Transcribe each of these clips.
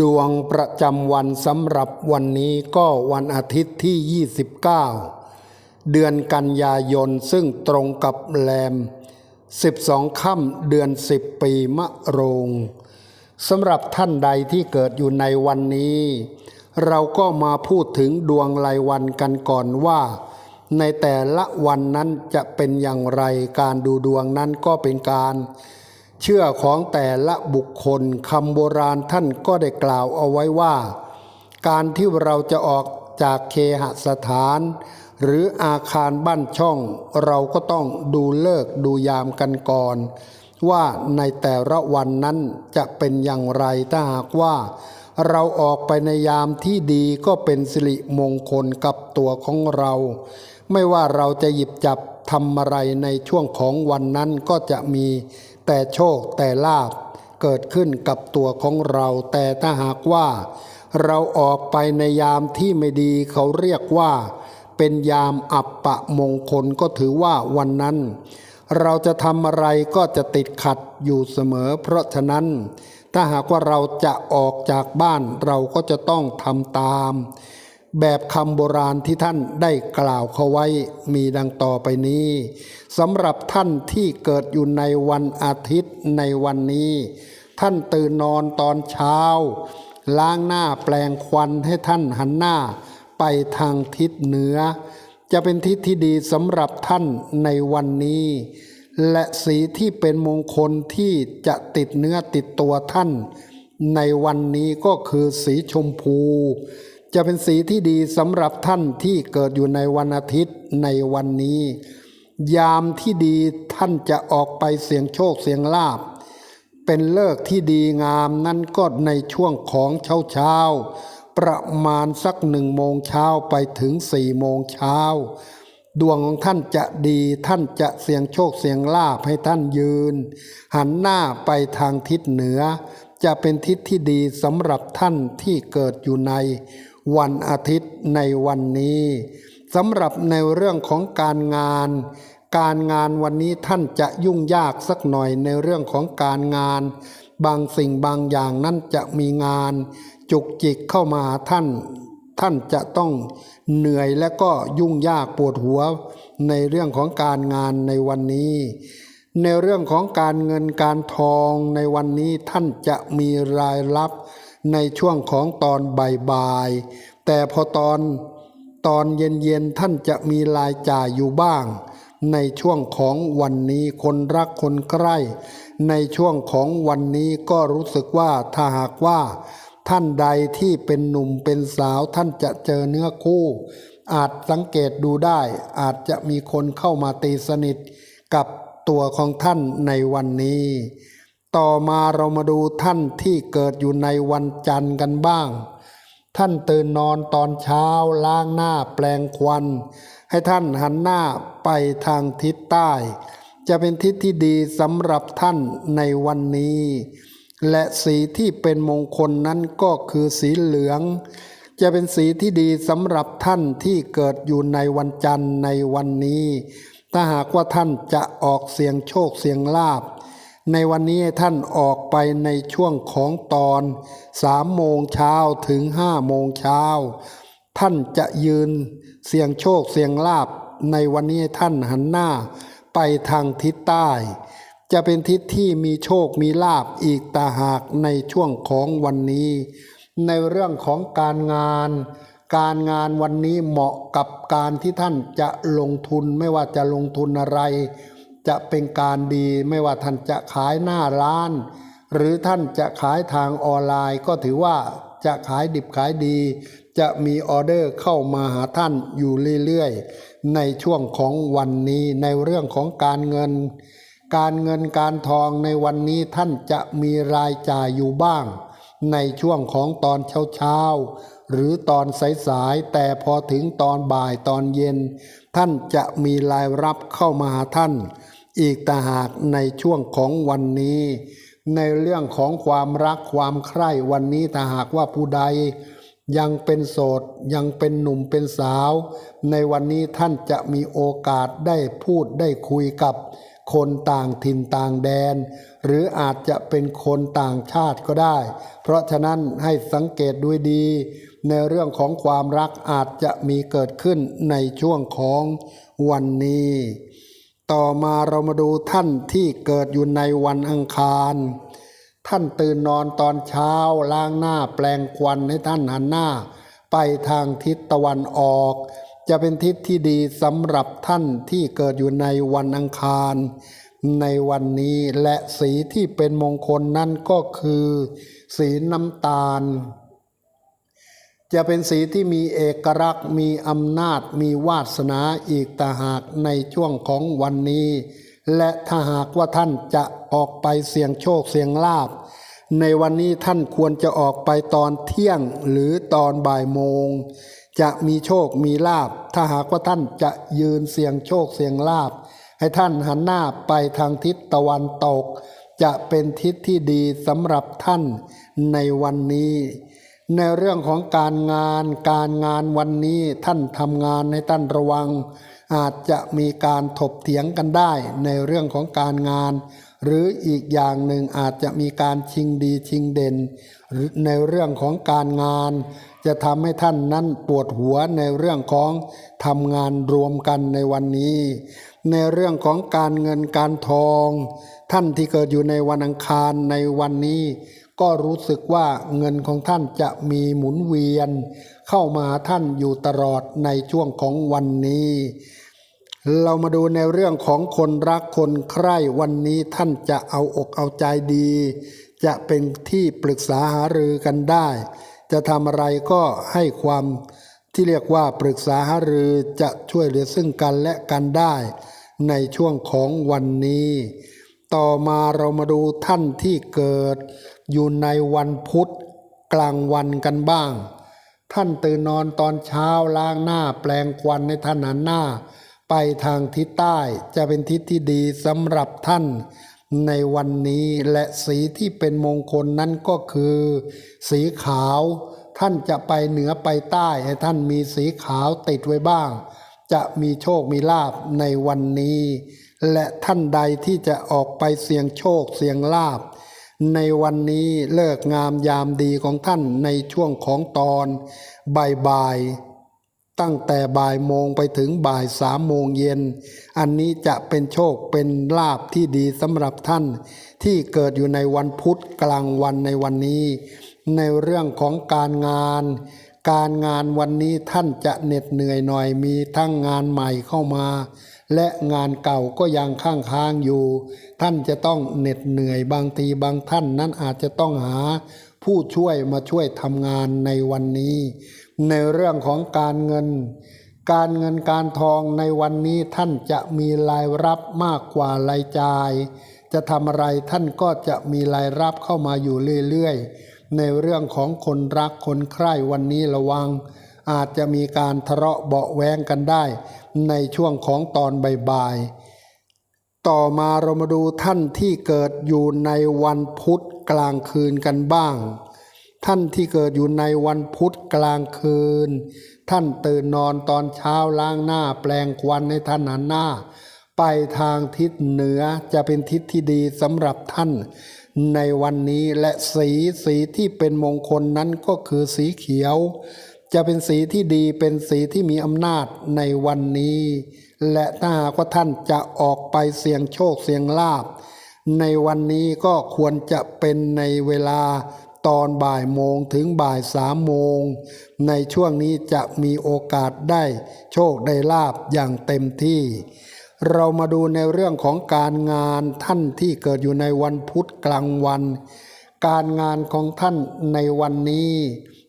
ดวงประจำวันสำหรับวันนี้ก็วันอาทิตย์ที่ 29 เดือนกันยายนซึ่งตรงกับแรม 12 ค่ำเดือน 10 ปีมะโรงสำหรับท่านใดที่เกิดอยู่ในวันนี้ เราก็มาพูดถึงดวงรายวันกันก่อนว่า ในแต่ละวันนั้นจะเป็นอย่างไรการดูดวงนั้นก็เป็นการ เชื่อของแต่ละบุคคลคำโบราณท่านก็ได้กล่าวเอาไว้ว่า การที่เราจะออกจากเคหสถาน หรืออาคารบ้านช่อง เราก็ต้องดูเลิกดูยามกันก่อน ว่าในแต่ละวันนั้นจะเป็นอย่างไรถ้าหากว่า เราออกไปในยามที่ดีก็เป็นสิริมงคลกับตัวของเรา ไม่ว่าเราจะหยิบจับทำอะไรในช่วงของวันนั้นก็จะมี แต่โชคแต่ลาบเกิดขึ้นกับตัวของเรา แต่ถ้าหากว่า เราออกไปในยามที่ไม่ดีเขาเรียกว่า เป็นยามอับปะมงคลก็ถือว่าวันนั้น เราจะทำอะไรก็จะติดขัดอยู่เสมอ เพราะฉะนั้น ถ้าหากว่าเราจะออกจากบ้านเราก็จะต้องทำตาม แบบคำโบราณที่ท่านได้กล่าวเขาไว้มีดังต่อไปนี้สำหรับท่านที่เกิดอยู่ในวันอาทิตย์ในวันนี้ ท่านตื่นนอนตอนเช้า ล้างหน้าแปลงควันให้ท่านหันหน้าไปทางทิศเหนือ จะเป็นทิศที่ดีสำหรับท่านในวันนี้ และสีที่เป็นมงคลที่จะติดเนื้อติดตัวท่าน ในวันนี้ก็คือสีชมพู จะเป็นสีที่ดีสำหรับท่านที่เกิดอยู่ในวันอาทิตย์ในวันนี้ ยามที่ดีท่านจะออกไปเสี่ยงโชคเสี่ยงลาบ เป็นเลิกที่ดีงามนั่นก็ในช่วงของเช้าเช้าประมาณสักหนึ่งโมงเช้าไปถึงสี่โมงเช้าดวงของท่านจะดีท่านจะเสี่ยงโชคเสี่ยงลาภให้ท่านยืน หันหน้าไปทางทิศเหนือ จะเป็นทิศที่ดีสำหรับท่านที่เกิดอยู่ใน วันอาทิตย์ในวันนี้สำหรับในเรื่องของการงาน การงานวันนี้ท่านจะยุ่งยากสักหน่อยในเรื่องของการงาน บางสิ่งบางอย่างนั้นจะมีงาน จุกจิกเข้ามาหาท่าน ท่านจะต้องเหนื่อยและก็ยุ่งยากปวดหัว ในเรื่องของการงานในวันนี้ ในเรื่องของการเงินการทองในวันนี้ท่านจะมีรายรับ ในช่วงของตอนบ่ายๆแต่พอตอนตอนเย็นๆท่านจะมีรายจ่ายอยู่บ้าง ในช่วงของวันนี้คนรักคนใกล้ ในช่วงของวันนี้ก็รู้สึกว่าถ้าหากว่า ท่านใดที่เป็นหนุ่มเป็นสาวท่านจะเจอเนื้อคู่ อาจสังเกตดูได้ อาจจะมีคนเข้ามาตีสนิทกับตัวของท่านในวันนี้ ต่อมาเรามาดูท่านที่เกิดอยู่ในวันจันทร์กันบ้าง ท่านตื่นนอนตอนเช้าล้างหน้าแปลงควัน ให้ท่านหันหน้าไปทางทิศใต้ จะเป็นทิศที่ดีสำหรับท่านในวันนี้ และสีที่เป็นมงคลนั้นก็คือสีเหลือง จะเป็นสีที่ดีสำหรับท่านที่เกิดอยู่ในวันจันทร์ในวันนี้ ถ้าหากว่าท่านจะออกเสียงโชคเสียงลาบ ในวันนี้ท่านออกไปในช่วงของตอนสามโมงเช้าถึงห้าโมงเช้า ท่านจะยืนเสียงโชคเสียงลาบในวันนี้ท่านหันหน้าไปทางทิศใต้ จะเป็นทิศที่มีโชคมีลาบอีกตาหากในช่วงของวันนี้ ในเรื่องของการงาน การงานวันนี้เหมาะกับการที่ท่านจะลงทุนไม่ว่าจะลงทุนอะไร จะเป็นการดีไม่ว่าท่านจะขายหน้าร้าน หรือท่านจะขายทางออนไลน์ ก็ถือว่าจะขายดิบขายดี จะมีออเดอร์เข้ามาหาท่านอยู่เรื่อยๆ ในช่วงของวันนี้ในเรื่องของการเงิน การเงินการทองในวันนี้ท่านจะมีรายจ่ายอยู่บ้าง ในช่วงของตอนเช้าๆหรือตอนสายๆแต่พอถึงตอนบ่ายตอนเย็น ท่านจะมีรายรับเข้ามาหาท่าน อีกต่างหากในช่วงของวันนี้ ในเรื่องของความรักความใคร่วันนี้ถ้าหากว่าผู้ใด ยังเป็นโสดยังเป็นหนุ่มเป็นสาว ในวันนี้ท่านจะมีโอกาสได้พูดได้คุยกับคนต่างถิ่นต่างแดน หรืออาจจะเป็นคนต่างชาติก็ได้ เพราะฉะนั้นให้สังเกตด้วยดี ในเรื่องของความรักอาจจะมีเกิดขึ้นในช่วงของวันนี้ ต่อมาเรามาดูท่านที่เกิดอยู่ในวันอังคาร ท่านตื่นนอนตอนเช้าล้างหน้าแปลงควันให้ท่านหันหน้า ไปทางทิศตะวันออก จะเป็นทิศที่ดีสำหรับท่านที่เกิดอยู่ในวันอังคาร ในวันนี้และสีที่เป็นมงคลนั่นก็คือ สีน้ำตาล จะเป็นสีที่มีเอกลักษณ์ มีอำนาจ มีวาสนาอีกต่างหากในช่วงของวันนี้ และถ้าหากว่าท่านจะออกไปเสี่ยงโชคเสี่ยงลาบ ในวันนี้ท่านควรจะออกไปตอนเที่ยงหรือตอนบ่ายโมง จะมีโชคมีลาบ ถ้าหากว่าท่านจะยืนเสี่ยงโชคเสี่ยงลาบ ให้ท่านหันหน้าไปทางทิศตะวันตก จะเป็นทิศที่ดีสำหรับท่านในวันนี้ ในเรื่องของการงานการงานวันนี้ท่านทำงานให้ท่านระวัง อาจจะมีการถกเถียงกันได้ในเรื่องของการงาน หรืออีกอย่างหนึ่งอาจจะมีการชิงดีชิงเด่น หรือในเรื่องของการงาน จะทำให้ท่านนั้นปวดหัวในเรื่องของทำงานรวมกันในวันนี้ ในเรื่องของการเงินการทอง ท่านที่เกิดอยู่ในวันอังคารในวันนี้ ก็รู้สึกว่าเงินของท่านจะมีหมุนเวียน เข้ามาท่านอยู่ตลอดในช่วงของวันนี้ เรามาดูในเรื่องของคนรักคนใคร่วันนี้ท่านจะเอาอกเอาใจดี จะเป็นที่ปรึกษาหารือกันได้ จะทำอะไรก็ให้ความที่เรียกว่าปรึกษาหารือจะช่วยเหลือซึ่งกันและกันได้ ในช่วงของวันนี้ ต่อมาเรามาดูท่านที่เกิด อยู่ในวันพุธกลางวันกันบ้าง ท่านตื่นนอนตอนเช้าล้างหน้าแปลงควันในท่านหันหน้า ไปทางทิศใต้จะเป็นทิศที่ดีสำหรับท่าน ในวันนี้และสีที่เป็นมงคลนั้นก็คือ สีขาว ท่านจะไปเหนือไปใต้ให้ท่านมีสีขาวติดไว้บ้าง จะมีโชคมีลาบในวันนี้ และท่านใดที่จะออกไปเสี่ยงโชคเสี่ยงลาบ ในวันนี้เลิกงามยามดีของท่านในช่วงของตอนบ่ายๆตั้งแต่บ่ายโมงไปถึงบ่ายสามโมงเย็น อันนี้จะเป็นโชคเป็นลาบที่ดีสำหรับท่าน ที่เกิดอยู่ในวันพุธกลางวันในวันนี้ ในเรื่องของการงาน การงานวันนี้ท่านจะเหน็ดเหนื่อยหน่อยมีทั้งงานใหม่เข้ามา และงานเก่าก็ยังข้างค้างอยู่ ท่านจะต้องเหน็ดเหนื่อยบางทีบางท่านนั้นอาจจะต้องหา ผู้ช่วยมาช่วยทำงานในวันนี้ ในเรื่องของการเงิน การเงินการทองในวันนี้ท่านจะมีรายรับมากกว่ารายจ่าย จะทำอะไรท่านก็จะมีรายรับเข้ามาอยู่เรื่อยๆ ในเรื่องของคนรักคนใคร่วันนี้ระวัง อาจจะมีการทะเลาะเบาแวงกันได้ ในช่วงของตอนบ่ายๆต่อมาเรามาดูท่านที่เกิดอยู่ในวันพุธกลางคืนกันบ้าง ท่านที่เกิดอยู่ในวันพุธกลางคืน ท่านตื่นนอนตอนเช้าล้างหน้าแปลงควันให้ท่านหันหน้า ไปทางทิศเหนือจะเป็นทิศที่ดีสำหรับท่าน ในวันนี้และสีสีที่เป็นมงคลนั้นก็คือสีเขียว จะเป็นสีที่ดีเป็นสีที่มีอำนาจในวันนี้ และถ้าหากว่าท่านจะออกไปเสี่ยงโชคเสี่ยงลาบในวันนี้ก็ควรจะเป็นในเวลาตอนบ่ายโมงถึงบ่ายสามโมง ในช่วงนี้จะมีโอกาสได้โชคได้ลาบอย่างเต็มที่ เรามาดูในเรื่องของการงานท่านที่เกิดอยู่ในวันพุธกลางวัน การงานของท่านในวันนี้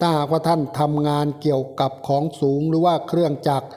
ถ้าหากว่าท่านทำงานเกี่ยวกับของสูงหรือว่าเครื่องจักร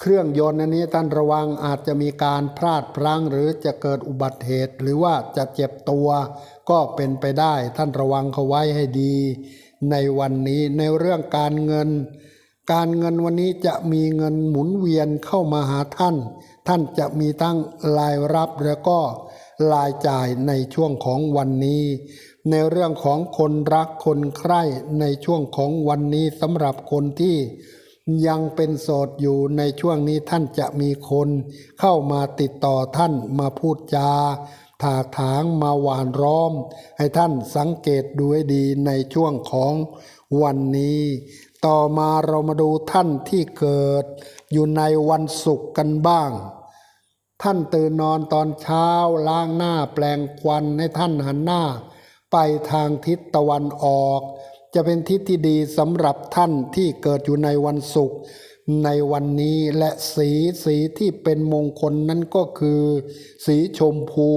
เครื่องยนต์อันนี้ท่านระวังอาจจะมีการพลาดพลั้งหรือจะเกิดอุบัติเหตุ หรือว่าจะเจ็บตัวก็เป็นไปได้ท่านระวังเขาไว้ให้ดี ในวันนี้ในเรื่องการเงิน การเงินวันนี้จะมีเงินหมุนเวียนเข้ามาหาท่าน ท่านจะมีทั้งรายรับแล้วก็รายจ่ายในช่วงของวันนี้ ในเรื่องของคนรักคนใคร่ในช่วงของวันนี้สำหรับคนที่ยังเป็นโสดอยู่ในช่วงนี้ท่านจะมีคนเข้ามาติดต่อท่านมาพูดจา ถากถางมาหวานร้อม ให้ท่านสังเกตดูให้ดีในช่วงของวันนี้ ต่อมาเรามาดูท่านที่เกิด อยู่ในวันศุกร์กันบ้าง ท่านตื่นนอนตอนเช้าล้างหน้าแปลงควันให้ท่านหันหน้า ไปทางทิศตะวันออก จะเป็นทิศที่ดีสำหรับท่านที่เกิดอยู่ในวันศุกร์ ในวันนี้และสีสีที่เป็นมงคลนั้นก็คือ สีชมพู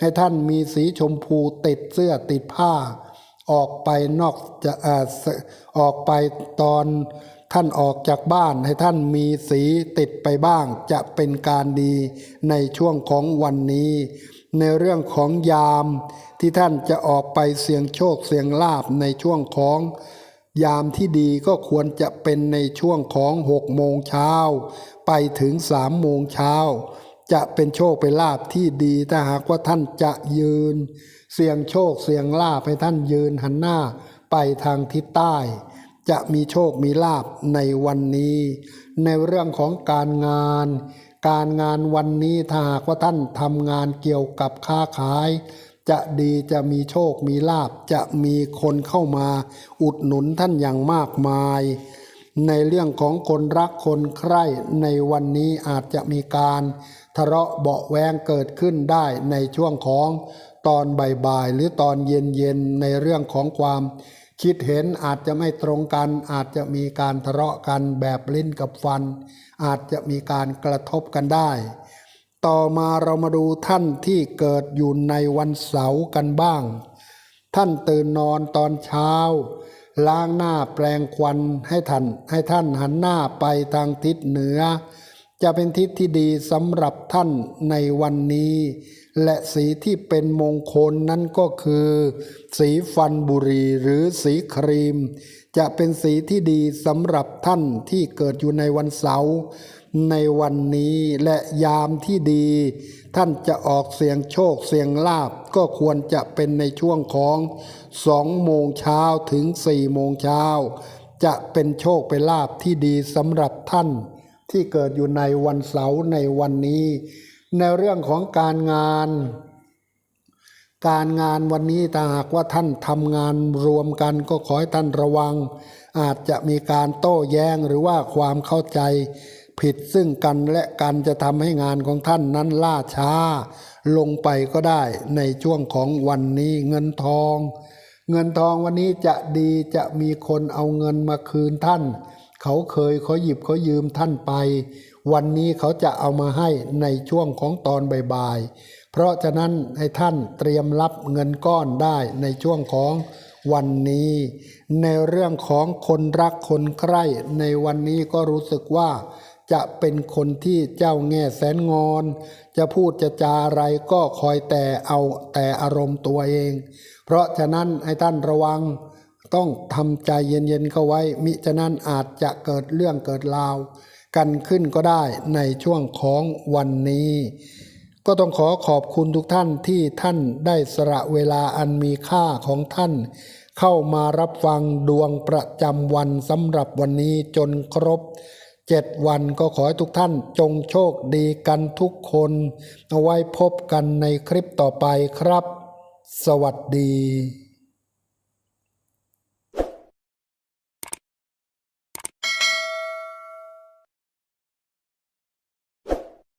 ให้ท่านมีสีชมพูติดเสื้อติดผ้า ออกไปนอกจะอ่อสออกไปตอนท่านออกจากบ้านให้ท่านมีสีติดไปบ้าง จะเป็นการดีในช่วงของวันนี้ ในเรื่องของยามที่ท่านจะออกไปเสี่ยงโชคเสี่ยงลาบในช่วงของ ยามที่ดีก็ควรจะเป็นในช่วงของหกโมงเช้าไปถึงสามโมงเช้าจะเป็นโชคเป็นลาบที่ดีถ้าหากว่าท่านจะยืน เสี่ยงโชคเสี่ยงลาบให้ท่านยืนหันหน้าไปทางทิศใต้ จะมีโชคมีลาบในวันนี้ ในเรื่องของการงาน การงานวันนี้ถ้าหากว่าท่านทำงานเกี่ยวกับค้าขาย จะดีจะมีโชคมีลาบจะมีคนเข้ามา อุดหนุนท่านอย่างมากมาย ในเรื่องของคนรักคนใคร่ในวันนี้อาจจะมีการทะเลาะเบาแวงเกิดขึ้นได้ในช่วงของตอนบ่ายๆหรือตอนเย็นๆในเรื่องของความคิดเห็นอาจจะไม่ตรงกัน อาจจะมีการทะเลาะกันแบบลิ้นกับฟัน อาจจะมีการกระทบกันได้ ต่อมาเรามาดูท่านที่เกิดอยู่ในวันเสาร์กันบ้าง ท่านตื่นนอนตอนเช้า ล้างหน้าแปลงควันให้ท่านให้ท่านหันหน้าไปทางทิศเหนือ จะเป็นทิศที่ดีสำหรับท่านในวันนี้ และสีที่เป็นมงคลนั้นก็คือ สีฟันบุรีหรือสีครีม จะเป็นสีที่ดีสำหรับท่านที่เกิดอยู่ในวันเสาร์ ในวันนี้และยามที่ดี ท่านจะออกเสียงโชคเสียงลาบก็ควรจะเป็นในช่วงของสองโมงเช้าถึงสี่โมงเช้าจะเป็นโชคเป็นลาบที่ดีสำหรับท่าน ที่เกิดอยู่ในวันเสาร์ในวันนี้ ในเรื่องของการงาน การงานวันนี้ถ้าหากว่าท่านทำงานรวมกันก็ขอให้ท่านระวัง อาจจะมีการโต้แย้งหรือว่าความเข้าใจ ผิดซึ่งกันและกันจะทำให้งานของท่านนั้นล่าช้า ลงไปก็ได้ในช่วงของวันนี้เงินทอง เงินทองวันนี้จะดีจะมีคนเอาเงินมาคืนท่าน เขาเคยเขาหยิบเขายืมท่านไป วันนี้เขาจะเอามาให้ในช่วงของตอนบ่ายๆเพราะฉะนั้นให้ท่านเตรียมรับเงินก้อนได้ในช่วงของวันนี้ในเรื่องของคนรักคนใคร่ในวันนี้ก็รู้สึกว่า จะเป็นคนที่เจ้าแง่แสนงอน จะพูดจะจาอะไรก็คอยแต่เอาแต่อารมณ์ตัวเอง เพราะฉะนั้นให้ท่านระวังต้องทำใจเย็นๆเข้าไว้ มิฉะนั้นอาจจะเกิดเรื่องเกิดราว กันขึ้นก็ได้ในช่วงของวันนี้ ก็ต้องขอขอบคุณทุกท่านที่ท่านได้สละเวลาอันมีค่าของท่าน เข้ามารับฟังดวงประจำวันสำหรับวันนี้จนครบ เจ็ดวันก็ขอให้ทุกท่านจงโชคดีกันทุกคน เอาไว้พบกันในคลิปต่อไปครับ สวัสดี